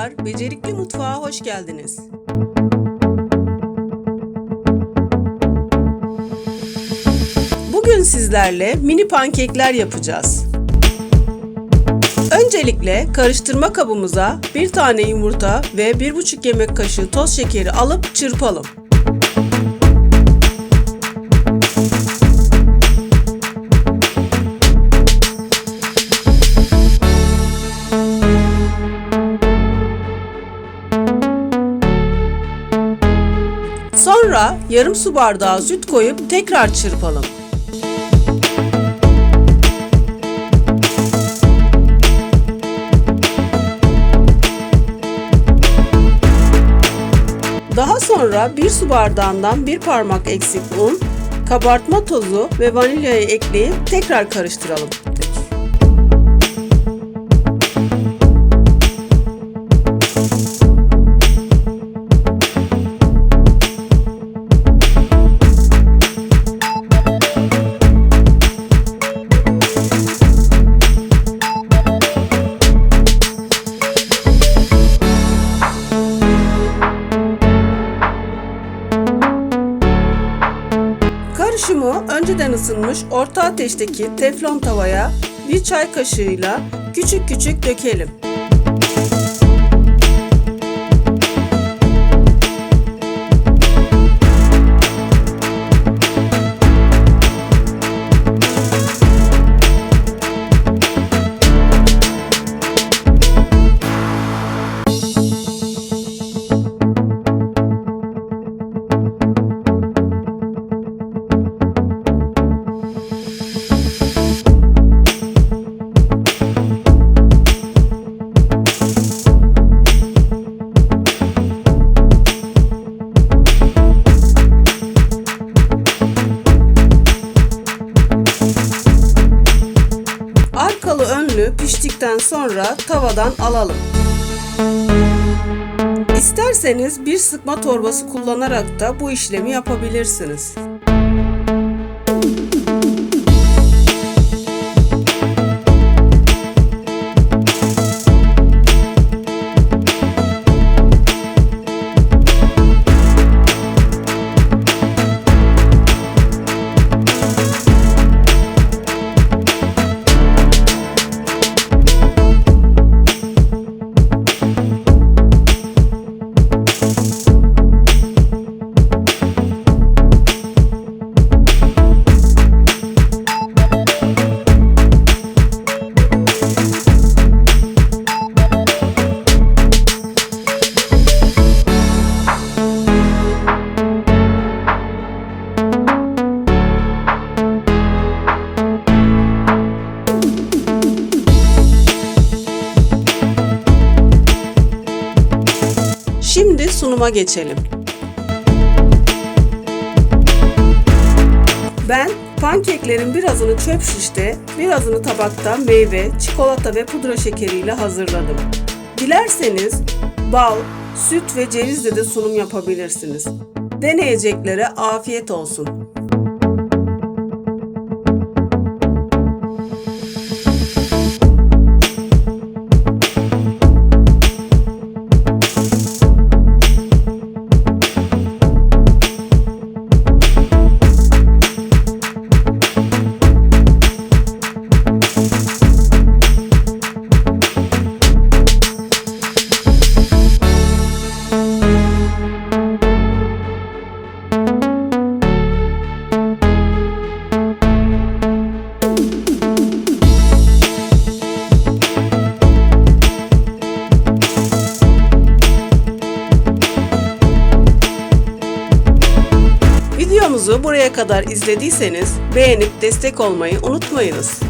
Merhabalar, Becerikli Mutfağa hoş geldiniz. Bugün sizlerle mini pankekler yapacağız. Öncelikle karıştırma kabımıza bir tane yumurta ve 1,5 yemek kaşığı toz şekeri alıp çırpalım. Sonra yarım su bardağı süt koyup tekrar çırpalım. Daha sonra bir su bardağından bir parmak eksik un, kabartma tozu ve vanilyayı ekleyip tekrar karıştıralım. Karışımı önceden ısınmış orta ateşteki teflon tavaya bir çay kaşığıyla küçük küçük dökelim. Sonra tavadan alalım. İsterseniz bir sıkma torbası kullanarak da bu işlemi yapabilirsiniz. Şimdi sunuma geçelim. Ben pankeklerin birazını çöp şişte, birazını tabakta meyve, çikolata ve pudra şekeriyle hazırladım. Dilerseniz bal, süt ve cevizle de sunum yapabilirsiniz. Deneyeceklere afiyet olsun. Videomuzu buraya kadar izlediyseniz beğenip destek olmayı unutmayınız.